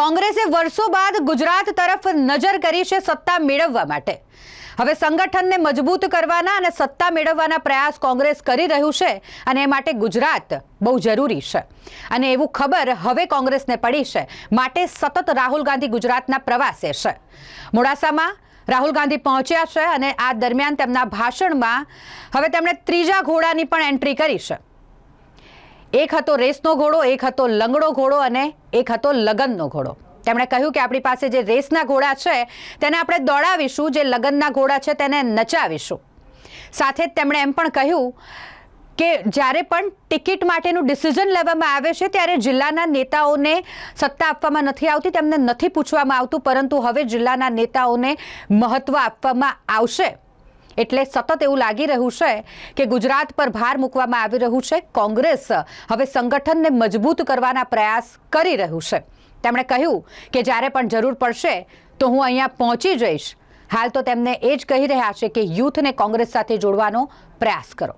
કોંગ્રેસે વર્ષો બાદ ગુજરાત તરફ નજર કરી છે સત્તા મેળવવા માટે. હવે સંગઠનને મજબૂત કરવાના અને સત્તા મેળવવાના પ્રયાસ કોંગ્રેસ કરી રહ્યું છે અને એ માટે ગુજરાત બહુ જરૂરી છે. અને એવું ખબર હવે કોંગ્રેસને પડી છે. માટે સતત રાહુલ ગાંધી ગુજરાતના પ્રવાસે છે. મોડાસામાં રાહુલ ગાંધી પહોંચ્યા છે અને આ દરમિયાન તેમના ભાષણમાં હવે તેમણે ત્રીજા ઘોડાની પણ એન્ટ્રી કરી છે. એક હતો રેસનો ઘોડો, એક હતો લંગડો ઘોડો અને એક હતો લગનનો ઘોડો. તેમણે કહ્યું કે આપણી પાસે જે રેસના ઘોડા છે, તેને આપણે દોડાવીશું, જે લગનના ઘોડા છે તેને નચાવીશું. સાથે જ તેમણે એમ પણ કહ્યું કે જ્યારે પણ ટિકિટ માટેનું ડિસિઝન લેવામાં આવે છે, ત્યારે જિલ્લાના નેતાઓને સત્તા આપવામાં નથી આવતી, તેમને નથી પૂછવામાં આવતું, પરંતુ હવે જિલ્લાના નેતાઓને મહત્ત્વ આપવામાં આવશે. એટલે સતત એવું લાગી રહ્યું છે કે ગુજરાત પર ભાર મૂકવામાં આવી રહ્યું છે. કોંગ્રેસ હવે સંગઠનને મજબૂત કરવાના પ્રયાસ કરી રહ્યું છે. તેમણે કહ્યું કે જ્યારે પણ જરૂર પડશે તો હું અહીંયા પહોંચી જઈશ. હાલ તો તેમને એ જ કહી રહ્યા છે કે યુથને કોંગ્રેસ સાથે જોડવાનો પ્રયાસ કરો.